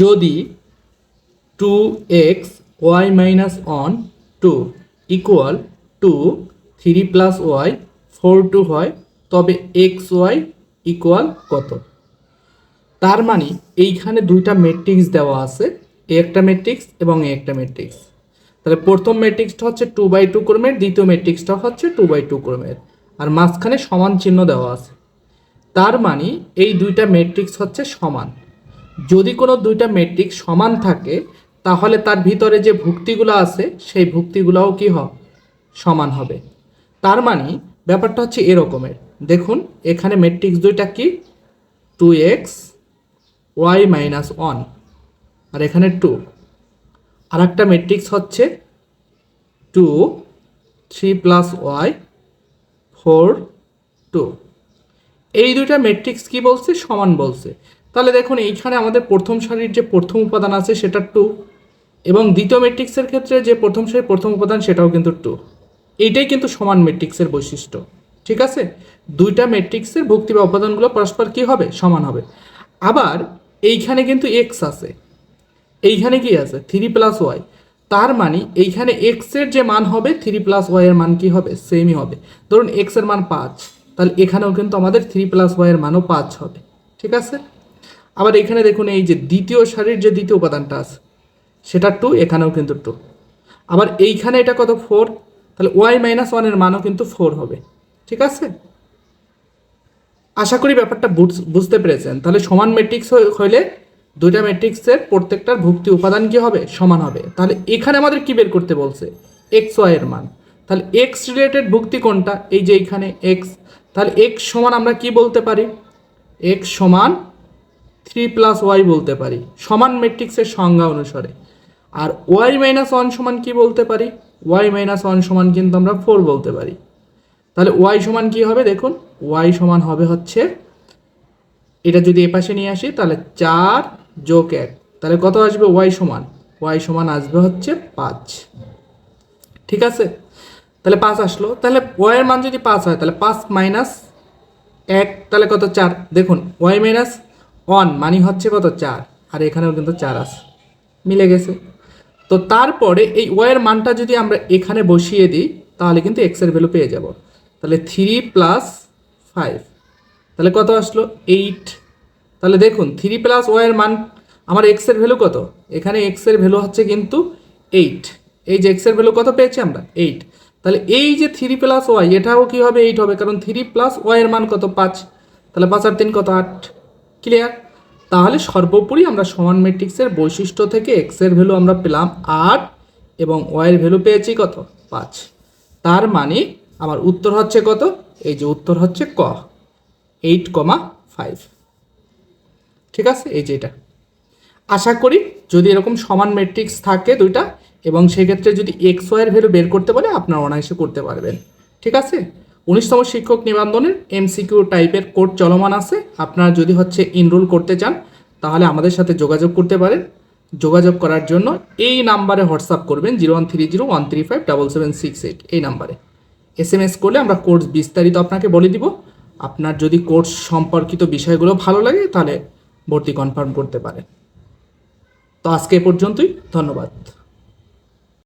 যদি two x y minus one two equal to three plus y four two হয়, তবে x Y equal কত? তার মানে এইখানে দুইটা ম্যাট্রিক্স দেওয়া আছে, এ একটা ম্যাট্রিক্স এবং এ একটা ম্যাট্রিক্স তাহলে প্রথম ম্যাট্রিক্সটা হচ্ছে টু বাই টু ক্রমের, দ্বিতীয় ম্যাট্রিক্সটা হচ্ছে টু বাই টু ক্রমের। আর মাঝখানে সমান চিহ্ন দেওয়া আছে। তার মানে এই দুইটা ম্যাট্রিক্স হচ্ছে সমান। যদি কোনো দুইটা ম্যাট্রিক্স সমান থাকে, তাহলে তার ভিতরে যে ভুক্তিগুলো আছে, সেই ভুক্তিগুলোও কি হবে সমান হবে। তার মানে ব্যাপারটা হচ্ছে এরকমের। দেখুন, এখানে মেট্রিক্স দুইটা কি? Two x y minus one আর এখানে টু আর একটা মেট্রিক্স হচ্ছে two three plus y four two এই দুইটা মেট্রিক্স কি বলছে? সমান বলছে। তাহলে দেখুন, এইখানে আমাদের প্রথম সারির যে প্রথম উপাদান আছে সেটা টু এবং দ্বিতীয় ম্যাট্রিক্সের ক্ষেত্রে যে প্রথম সারির প্রথম উপাদান সেটাও কিন্তু টু এইটাই কিন্তু সমান ম্যাট্রিক্সের বৈশিষ্ট্য, ঠিক আছে? দুইটা ম্যাট্রিক্সের ভুক্তি বা উপাদানগুলো পরস্পর কী হবে? সমান হবে। আবার এইখানে কিন্তু এক্স আছে। এইখানে কি আছে? থ্রি প্লাস ওয়াই তার মানে এইখানে এক্সের যে মান হবে থ্রি প্লাস ওয়াইয়ের মান কি হবে? সেমই হবে। ধরুন এক্সের মান পাঁচ, তাহলে এখানেও কিন্তু আমাদের থ্রি প্লাস ওয়াইয়ের মানও পাঁচ হবে, ঠিক আছে? আবার এখানে দেখুন এই যে দ্বিতীয় সারির যে দ্বিতীয় উপাদানটা আছে, সেটা টু এখানেও কিন্তু টু আবার এইখানে এটা কত ফোর তাহলে ওয়াই মাইনাস ওয়ানের মানও কিন্তু ফোর হবে। ঠিক আছে? আশা করি ব্যাপারটা বুঝ- বুঝতে পেরেছেন। তাহলে সমান ম্যাট্রিক্স হইলে দুইটা ম্যাট্রিক্সের প্রত্যেকটার ভুক্তি উপাদান কি হবে? সমান হবে। তাহলে এখানে আমাদের কি বের করতে বলছে? এক্স ওয়াই এর মান। তাহলে এক্স রিলেটেড ভুক্তি কোনটা? এই যে এইখানে এক্স তাহলে এক্স সমান আমরা কি বলতে পারি? এক্স সমান থ্রি প্লাস ওয়াই বলতে পারি, সমান ম্যাট্রিক্সের সংজ্ঞা অনুসারে। আর ওয়াই মাইনাস ওয়ান সমান কি বলতে পারি? ওয়াই মাইনাস ওয়ান সমান কিন্তু আমরা ফোর বলতে পারি। তাহলে ওয়াই সমান কি হবে দেখুন, ওয়াই সমান হবে হচ্ছে, এটা যদি এ পাশে নিয়ে আসি, তাহলে চার যোগ এক, তাহলে কত আসবে? ওয়াই সমান ওয়াই সমান আসবে হচ্ছে পাঁচ। ঠিক আছে? তাহলে পাঁচ আসলো। তাহলে ওয়াইয়ের মান যদি পাঁচ হয়, তাহলে পাঁচ মাইনাস এক, তাহলে কত? চার। দেখুন, ওয়াই মাইনাস ওয়ান মানি হচ্ছে কত? চার। আর এখানেও কিন্তু চার আছে। মিলে গেছে। তো তারপরে এই ওয়াইয়ের মানটা যদি আমরা এখানে বসিয়ে দিই, তাহলে কিন্তু এক্সের ভ্যালু পেয়ে যাব। তাহলে থ্রি প্লাস ফাইভ তাহলে কত আসলো? এইট তাহলে দেখুন থ্রি প্লাস ওয়াইয়ের মান, আমার এক্সের ভ্যালু কত? এখানে এক্সের ভ্যালু হচ্ছে কিন্তু এইট এই যে এক্সের ভ্যালু কত পেয়েছি আমরা? এইট তাহলে এই যে থ্রি প্লাস ওয়াই এটাও কী হবে? এইট হবে। কারণ থ্রি প্লাস ওয়াইয়ের মান কত? পাঁচ। তাহলে পাঁচ আর তিন কত? আট। ক্লিয়ার তাহলে সর্বোপরি আমরা সমান ম্যাট্রিক্সের বৈশিষ্ট্য থেকে এক্সের ভ্যালু আমরা পেলাম আট এবং ওয়াইয়ের ভ্যালু পেয়েছি কত? পাঁচ। তার মানে আমার উত্তর হচ্ছে কত? এই যে উত্তর হচ্ছে ক। এইট কমা ফাইভ ঠিক আছে? এই যে এটা। আশা করি যদি এরকম সমান ম্যাট্রিক্স থাকে দুইটা এবং সেক্ষেত্রে যদি এক্স ওয়াইয়ের ভ্যালু বের করতে পারে, আপনারা অনায়াসে করতে পারবেন। ঠিক আছে? উনিশতম শিক্ষক নিবন্ধনের এমসিকিউ টাইপের কোড চলমান আছে। আপনারা যদি হচ্ছে এনরোল করতে চান, তাহলে আমাদের সাথে যোগাযোগ করতে পারেন। যোগাযোগ করার জন্য এই নাম্বারে হোয়াটসঅ্যাপ করবেন, zero one three zero, one three five, double seven six eight, এই নাম্বারে। এস এম এস করলে আমরা কোর্স বিস্তারিত আপনাকে বলে দিব। আপনার যদি কোর্স সম্পর্কিত বিষয়গুলো ভালো লাগে, তাহলে ভর্তি কনফার্ম করতে পারেন। তো আজকে পর্যন্তই, ধন্যবাদ।